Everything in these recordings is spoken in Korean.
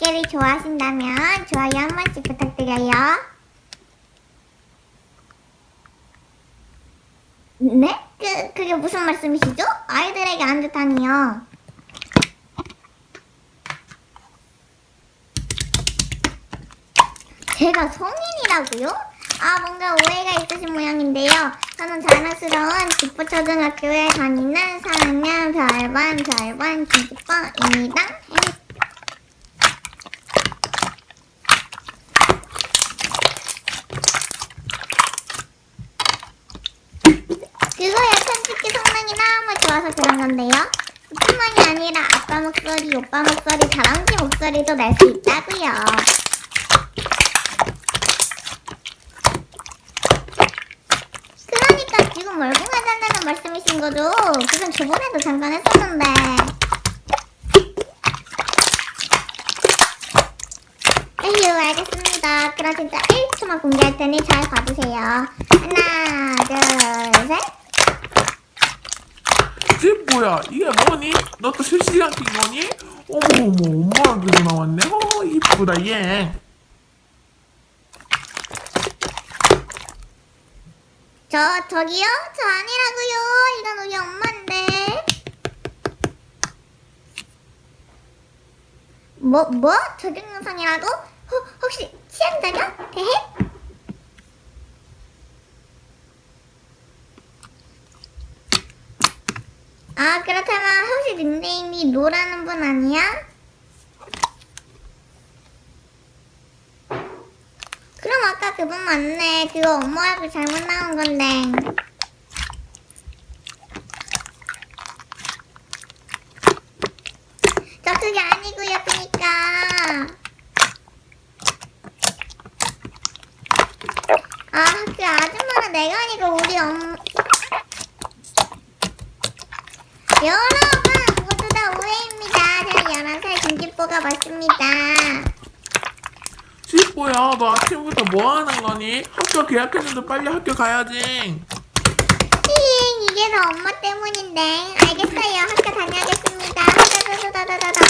어깨를 좋아하신다면 좋아요 한 번씩 부탁드려요. 네? 그, 그게 무슨 말씀이시죠? 아이들에게 안 좋다니요. 제가 성인이라고요? 아, 뭔가 오해가 있으신 모양인데요. 저는 자랑스러운 기포초등학교에 다니는 4학년 별반 별반 김기뻐입니다. 그거야 편집기 성능이 너무 좋아서 그런 건데요. 뿐만이 아니라 아빠 목소리, 오빠 목소리, 다람쥐 목소리도 낼수 있다고요. 그러니까 지금 멀궁하자는 말씀이신 거죠? 그건 저번에도 잠깐 했었는데. 에휴, 알겠습니다. 그럼 진짜 1초만 공개할 테니 잘 봐주세요. 하나, 둘, 셋. 이게 뭐야? 이게 뭐니? 너 또 실시간 킨 거니? 어머 어머 엄마한테도 나왔네. 어 이쁘다 얘. 저, 저기요? 저 아니라고요. 이건 우리 엄마인데. 뭐, 뭐? 저격 영상이라도? 호, 혹시 취향자냐? 헤헤? 아, 그렇다면 혹시 닉네임이 노라는 분 아니야? 그럼 아까 그분 맞네. 그거 엄마 얼굴 잘못 나온 건데. 저 그게 아니고요, 그니까. 아, 그 아줌마는 내가 아니고 우리 엄. 여러분, 모두 다 오해입니다. 저는 11살 김기뽀가 맞습니다. 시뽀야 너 아침부터 뭐 하는 거니? 학교 계약했는데 빨리 학교 가야지. 힝, 이게 다 엄마 때문인데. 알겠어요. 학교 다녀야겠습니다. 다다다다다다다.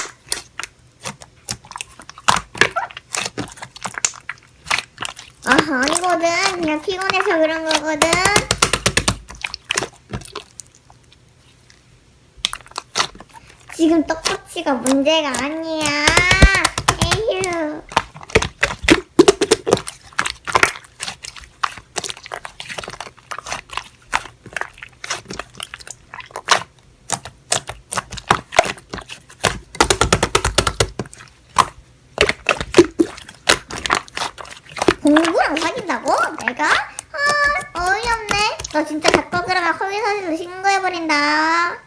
어허, 아니거든. 그냥 피곤해서 그런 거거든. 지금 떡꼬치가 문제가 아니야. 에휴. 공부랑 사귄다고? 내가? 아, 어이없네. 너 진짜 자꾸 그러면 허위 사실로 신고해버린다.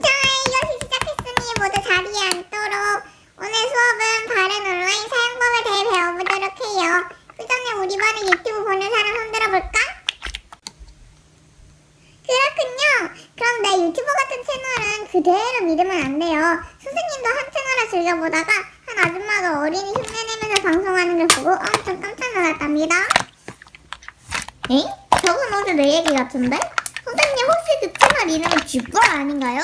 자, 이것이 시작했으니 모두 자리에 앉도록. 오늘 수업은 다른 온라인 사용법에 대해 배워보도록 해요. 그 전에 우리 반에 유튜브 보는 사람 손들어볼까? 그렇군요. 그럼 내 유튜버 같은 채널은 그대로 믿으면 안 돼요. 선생님도 한 채널을 즐겨보다가 한 아줌마가 어린이 흉내내면서 방송하는 걸 보고 엄청 깜짝 놀랐답니다. 에? 저건 어제 내 얘기 같은데? 선생님 혹시 그 채널 이름이 쥐뿔 아닌가요?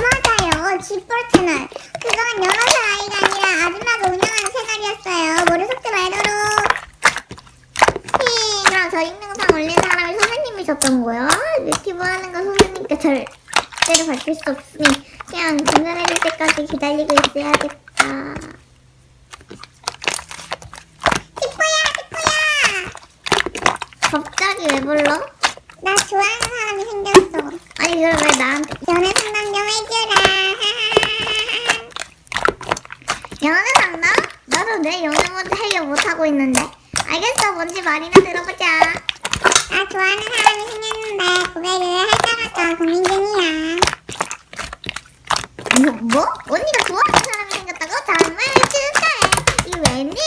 맞아요. 쥐뿔 채널. 그건 여러 살 아이가 아니라 아줌마가 운영하는 채널이었어요. 머리 속지 말도록. 히, 그럼 저 익명상 올린 사람이 선생님이셨던 거야? 유튜브 하는 거 선생님께 절대로 밝힐 수 없으니 그냥 진전해줄 때까지 기다리고 있어야 겠다. 티포야, 티포야! 갑자기 왜 불러? 나 좋아하는 사람이 생겼어. 아니 그걸 왜 나한테 연애 상담 좀 해주라. 연애 상담? 나도 내 연애 문제 해결 못하고 있는데. 알겠어, 뭔지 말이나 들어보자. 나 좋아하는 사람이 생겼는데 고백을 할까 말까 고민 중이야. 뭐? 뭐? 언니가 좋아하는 사람이 생겼다고? 정말 축하해. 이게 웬일이야?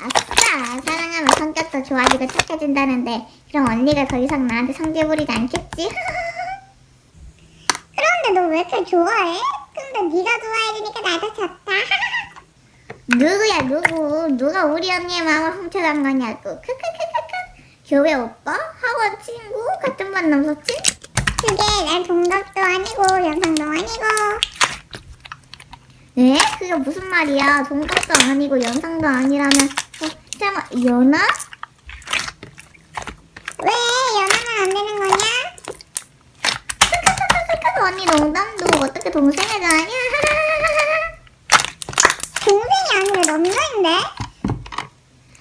아싸, 사랑하면 성격도 좋아지고 착해진다는데 그럼 언니가 더 이상 나한테 성질 부리지 않겠지? 그런데 너 왜 이렇게 좋아해? 근데 네가 좋아해주니까 나도 좋다. 누구야 누구? 누가 우리 언니의 마음을 훔쳐간 거냐고. 교회 오빠? 학원 친구? 같은 반 남사친? 그게 난 동갑도 아니고 연상도 아니고 에? 그게 무슨 말이야? 동갑도 아니고 연상도 아니라면 어, 설마 연하? 왜 연하면 안 되는 거냐? 언니 농담도 어떻게 동생애가 아니야? 동생이 아니라 남자인데?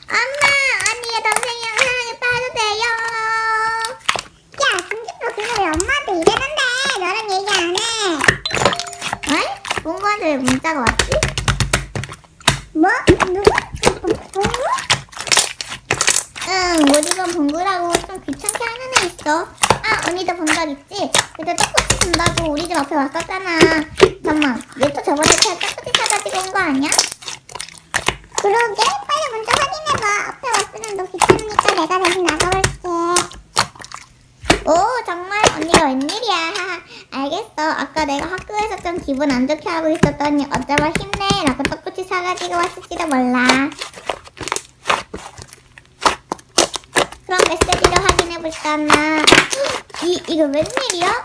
엄마 언니가 동생이 영상에 빠도 돼요 야 김집도 그거 왜 엄마한테 이랬는데 너랑 얘기 안 해? 어이? 본거한테 왜 문자가 왔지? 뭐? 누구? 봉구? 응 어디가 봉구라고 좀 귀찮게 하는 애 있어 아 언니도 본 적 있지? 그때 떡꼬치 준다고 우리 집 앞에 왔었잖아 잠만 얘 또 저번에 차 떡꼬치 사가지고 온 거 아니야? 그러게 빨리 먼저 확인해봐 앞에 왔으면 너 귀찮으니까 내가 대신 나가볼게 언니가 웬일이야 알겠어 아까 내가 학교에서 좀 기분 안 좋게 하고 있었더니 어쩌면 힘내 라고 떡꼬치 사가지고 왔을지도 몰라 그럼 메시지를 확인해볼까 나 이, 이거 웬일이야?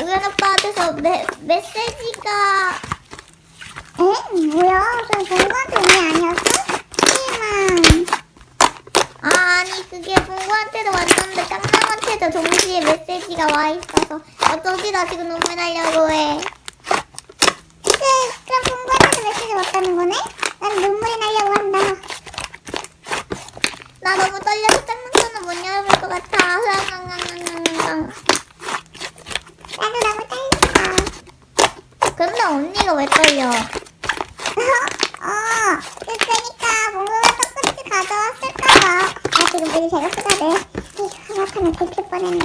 오, 우연 오빠한테서 메, 메시지가 에? 뭐야 저 봉구한테 의미 아니었어? 아, 아니 그게 봉구한테도 왔는데 짱남한테도 동시에 메시지가 와 있어서 어쩌지 나 지금 눈물 나려고 해 그, 그럼 봉구한테도 메시지 왔다는 거네? 난 눈물이 나려고 한다 나 너무 떨려서 짱남편은 못 열어볼 것 같아. 으앙앙앙앙앙. 나도 너무 떨린다 근데 언니가 왜 떨려? 어, 그러니까 봉구가 떡꼬치 가져왔을까봐. 물이 제가. 이거 하마터면 들킬 뻔했네.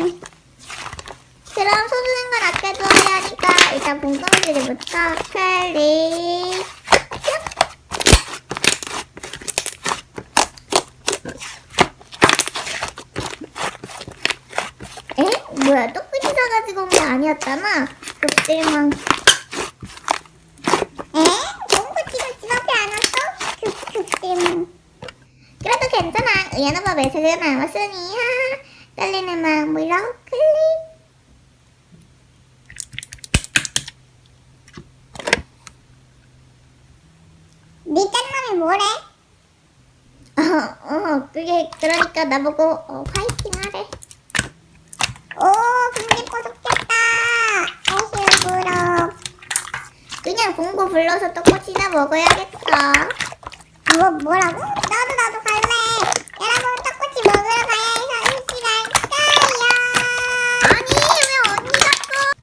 그럼 소중한 건 아껴두어야 하니까 일단 봉동지를부터 클릭. 에? 뭐야 떡꼬치 사가지고 온 게 아니었잖아. 급실망. 에? 봉구 지금 집 앞에 안 왔어? 급, 급sim. 그래도 괜찮아. 의 연 오빠 메시지가 남았으니 하하. 떨리는 마음으로 클릭. 네 짠맘이 뭐래? 어, 어, 그게 그러니까 나보고 어, 화이팅 하래. 오, 김집고 속겠다. 아휴, 부럽. 그냥 공부 불러서 떡꼬치나 먹어야겠어. 뭐, 뭐라고?